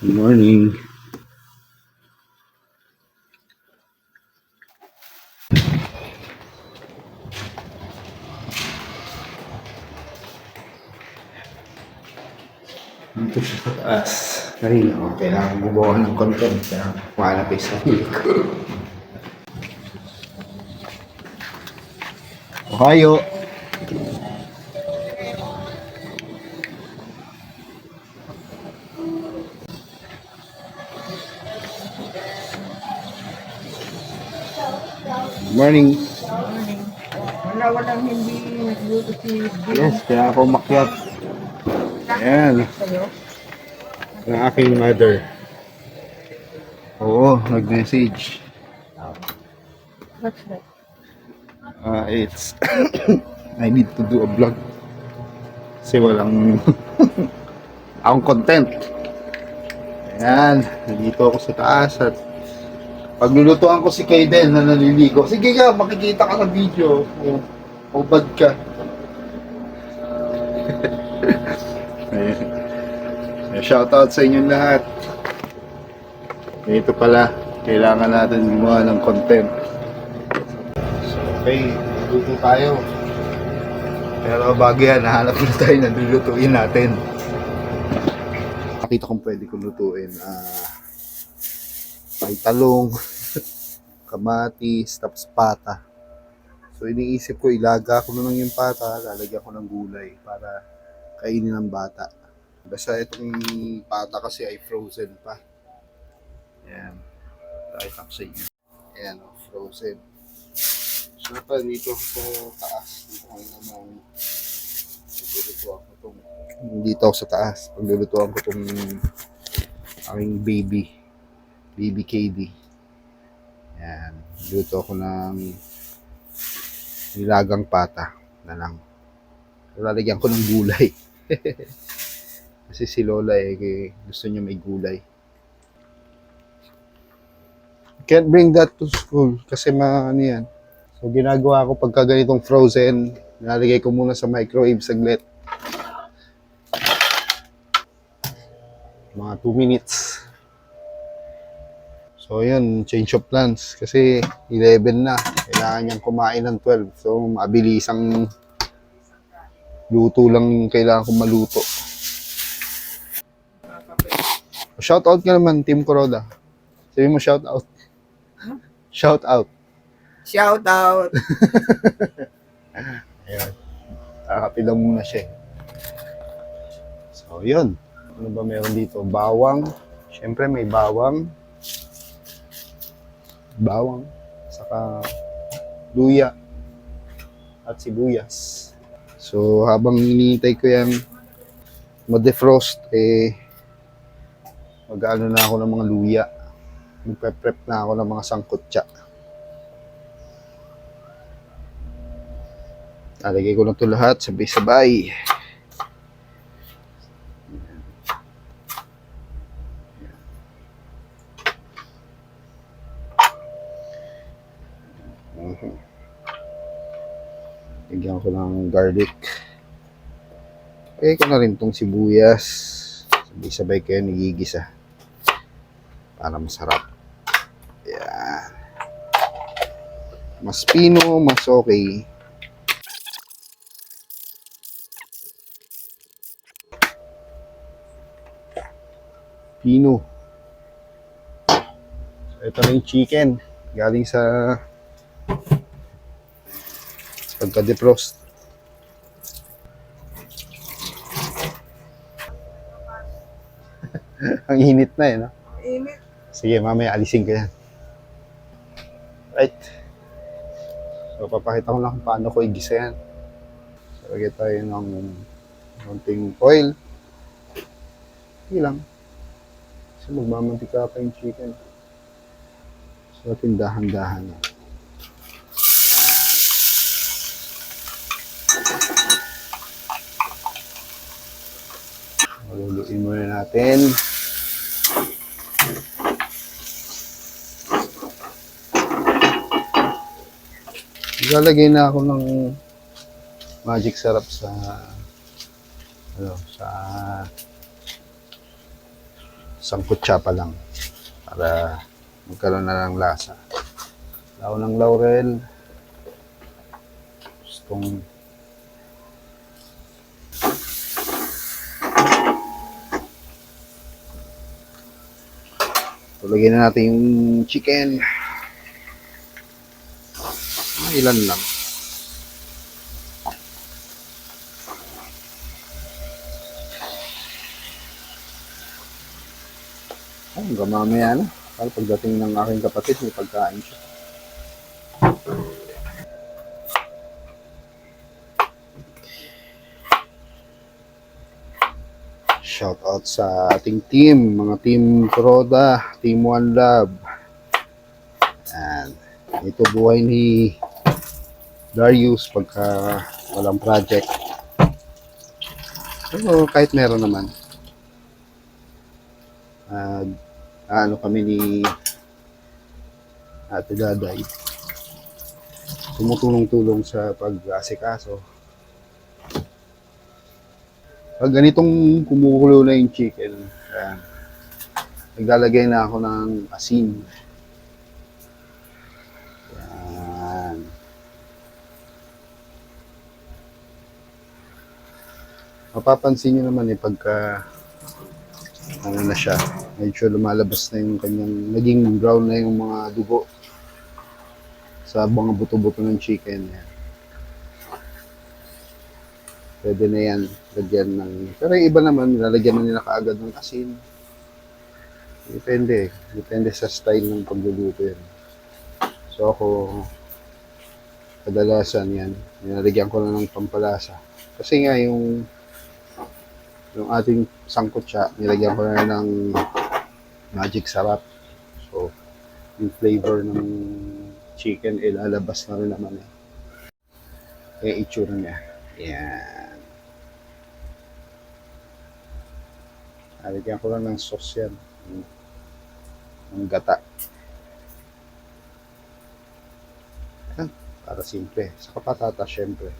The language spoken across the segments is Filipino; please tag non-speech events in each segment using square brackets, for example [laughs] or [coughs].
Good morning. Dito siya sa taas. Kanina ko, kailangan gumawa ng content. Kaya wala pa yung sarili ko. Ohio. Good morning. Wala, walang hindi nagluto si Bill Yes, kaya ako makyat. Ayan. sa'yo. Ng aking mother. Oo, nag-message. What's that? Uh, it's [coughs] I need to do a vlog. Kasi walang [laughs] akong content. Ayan, nandito ako sa taas at paglulutuan ko si Kaden na naliligo. Sige ka, makikita ka sa video. O, o bad ka. [laughs] Shoutout sa inyong lahat. Ito pala, kailangan natin gumawa ng content. So, okay, luto tayo. Pero bago yan, nahanap na tayo na lulutuin natin. Nakita kong pwede kong lutuin. Ah, may talong, kamatis, tapos pata. So iniisip ko, ilaga ko na lang yung pata, lalagyan ko ng gulay para kainin ng bata. Basta itong pata kasi ay frozen pa. Ayan. Dahil ako sa inyo. Ayan, oh, frozen. So, ito, dito sa taas. Dito ako naman. Paglulutuan ko itong... Dito ako sa taas. Paglulutuan ko itong aking baby. Baby KD. Ayan. Luto ako ng nilagang pata na lang. Lalagyan ko ng gulay. [laughs] Kasi si Lola eh, gusto niya may gulay. Can't bring that to school kasi ma ano yan. So ginagawa ko pagka ganitong frozen, nalagay ko muna sa microwave saglit. Mga 2 minutes. So yun, change of plans kasi 11 na. Kailangan niyang kumain ng 12. So mabilisang luto lang kailangan kong maluto. Shout out ka naman, Team Coroda. Sabi mo shout out. Shout out. Shout [laughs] out! Ayun. Kakapilang muna siya. eh. So, yun. Ano ba meron dito? Bawang. Siyempre may bawang. Bawang. Saka luya. At sibuyas. So, habang iniintay ko yan ma-defrost, eh, mag-ano na ako ng mga luya. Magpe-prep na ako ng mga sangkutsa. Lalagay ko na ito lahat sabay-sabay. Mhm. Lagyan ko ng garlic. Lagay ko na rin itong sibuyas. Sabay-sabay kayo nagigisa. Para masarap. Yan. Mas pino, mas okay. Pino. Ito na yung chicken. Galing sa pagka-defrost. [laughs] Ang init na eh, no? Init. Sige, mamaya alisin ko yan. Right. So, papakita ko lang kung paano ko igisa yan. So, lagay tayo ng konting oil. Hindi lang. Kasi magmamantika pa yung chicken. So, tindahan-dahan na. Maluluin muna natin. Ilalagay na ako ng magic syrup sa ano sa sangkutsa pa lang para magkaroon na ng lasa. Law ng laurel. Gustong Tulagyan na natin yung chicken. Ah, ilan lang. Hanggang mamaya na. Pagdating ng aking kapatid, may pagkain siya. Shout out sa ating team, mga team Kroda, team One Love. And ito buhay ni Darius pagka walang project. Pero kahit meron naman. Ah, ano kami ni Ate Daday. Tumutulong-tulong sa pag-asikaso. Pag ganitong kumukulo na yung chicken, ayan, naglalagay na ako ng asin. Yan. Mapapansin nyo naman eh, pagka ano na siya, medyo lumalabas na yung kanyang, naging brown na yung mga dugo sa mga buto-buto ng chicken. Yan. Pwede na yan, lagyan ng... Pero yung iba naman, nilalagyan na nila kaagad ng asin. Depende. Depende sa style ng pagluluto yan. So ako, kadalasan yan, nilalagyan ko na ng pampalasa. Kasi nga yung yung ating sangkot siya, nilagyan ko na ng magic sarap. So, yung flavor ng chicken, ilalabas na rin naman eh. Kaya itsura niya. Yan. Nalagyan ko lang ng sauce yan. Ng, ng gata. Yan. Para simple. Sa patatas, syempre.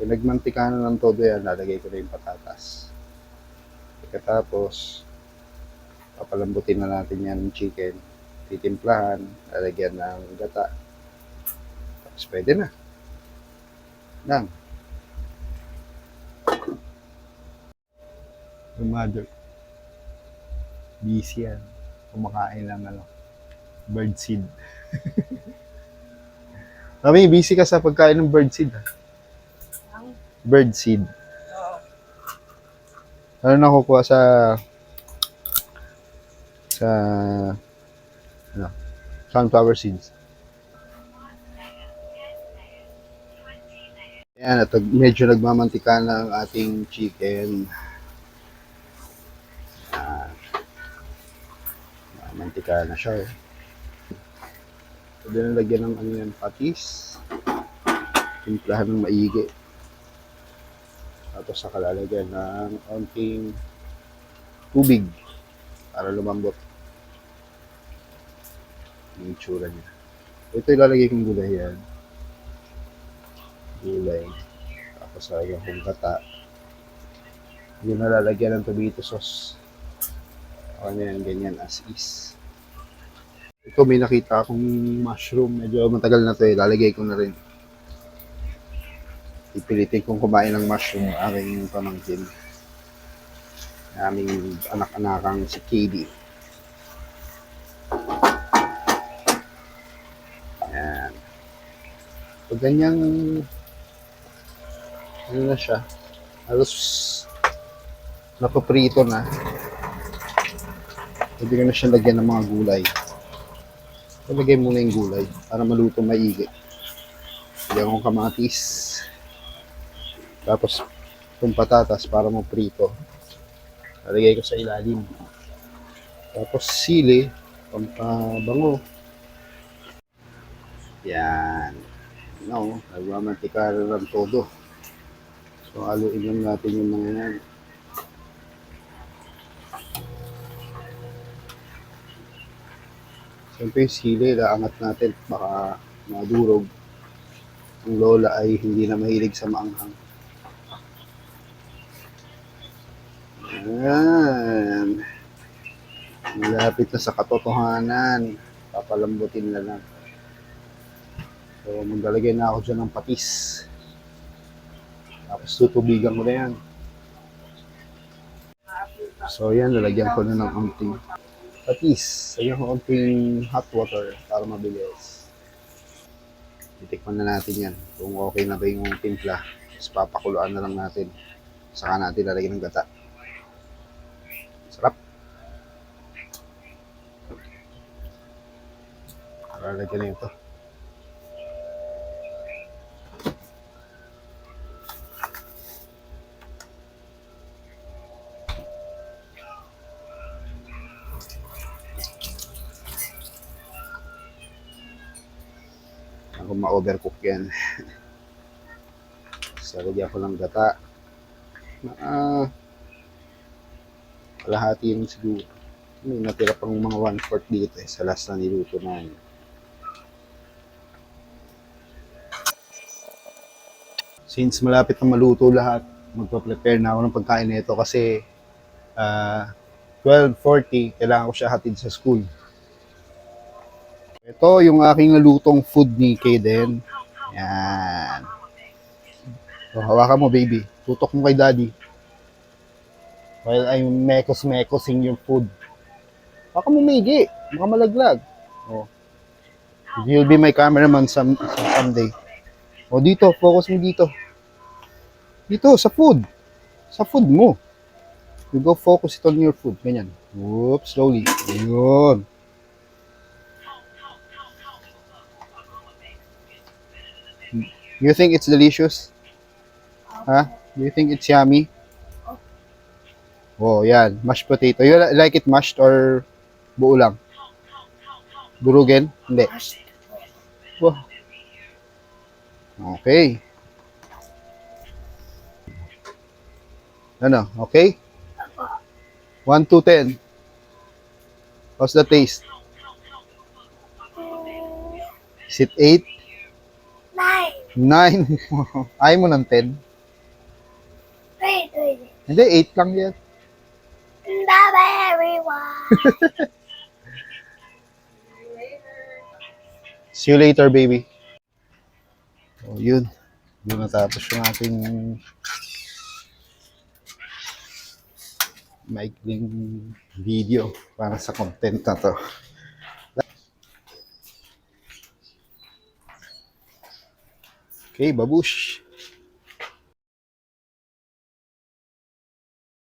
Kung nagmantika na ng todo yan, lalagay ko na yung patatas. Pagkatapos, papalambutin na natin yan ng chicken. Titimplahan, lalagyan ng gata. Tapos pwede na. Lang. Yung. Busy yan. Kumakain ng ano, bird seed. [laughs] Mami, busy ka sa pagkain ng bird seed. Ha? Bird seed. Ano nakukuha sa sa ano, sunflower seeds. Yan, at medyo nagmamantika na ang ating chicken. Mantika na siya. Eh. Pwede na lagyan ng ano yan, patis. Timplahan ng maigi. Tapos saka lalagyan ng onting tubig para lumambot yung itsura niya. Ito ilalagay kong gulay yan. Gulay. Tapos lalagyan kong gata. Yun na lalagyan ng tomato sauce. Ano yan, ganyan as is. Ito may nakita akong mushroom. Medyo matagal na to eh. Lalagay ko na rin. Ipilitin kong kumain ng mushroom ang aking pamangkin. Aming anak-anakang si Katie. Yan. Pag ganyang ano na siya, halos napaprito na. Pwede ko na siya lagyan ng mga gulay. Ilagay muna yung gulay para maluto maigi. Lagyan kong kamatis. Tapos itong patatas para maprito. Lalagay ko sa ilalim. Tapos sili, pampabango. Yan. No, nagmamantika na lang todo. So, haluin lang natin yung mga yan. Siyempre yung sili, naangat natin. Baka madurog. Ang lola ay hindi na mahilig sa maanghang. Yan. Malapit na sa katotohanan. Papalambutin na lang. So, maglalagay na ako dyan ng patis. Tapos tutubigan ko na yan. So, yan. Lalagyan ko na ng unting patis. Lagyan ko unting hot water para mabilis. Titikman na natin yan. Kung okay na ba yung timpla. Tapos papakuluan na lang natin. Saka natin lalagyan ng gata. Sarap. Lalagyan na ito. [laughs] Ako ma-overcook yan. so, lagyan ko ng gata. Ah, kalahati yung siguro. May natira pang mga one-fourth dito eh, sa last na niluto na yun. Since malapit na maluto lahat, magpa-prepare na ako ng pagkain nito kasi ah 12.40, kailangan ko siya hatid sa school. Ito yung aking nalutong food ni Kaden. Yan. So, hawakan mo, baby. Tutok mo kay daddy. While I'm mekos-mekosing yung food. Baka mo maigi. Baka malaglag. Oh. You'll be my cameraman some, someday. O dito, focus mo dito. Dito, sa food. Sa food mo. You go focus it on your food. Ganyan. Whoop, slowly. Ayun. You think it's delicious? Do you think it's yummy? Oh, yan. Mashed potato. You li- like it mashed or buo lang? Durugin? Hindi. Wow. Okay. Ano? Okay? 1 to 10. How's the taste? Is it 8? Nine. 9? [laughs] Ayaw mo ng 10? Wait, wait. Hindi, 8 lang yan. Bye-bye, [laughs] everyone. See you later, baby. Oh, yun. Doon natapos yung ating maikling video para sa content na to. Okay, babush.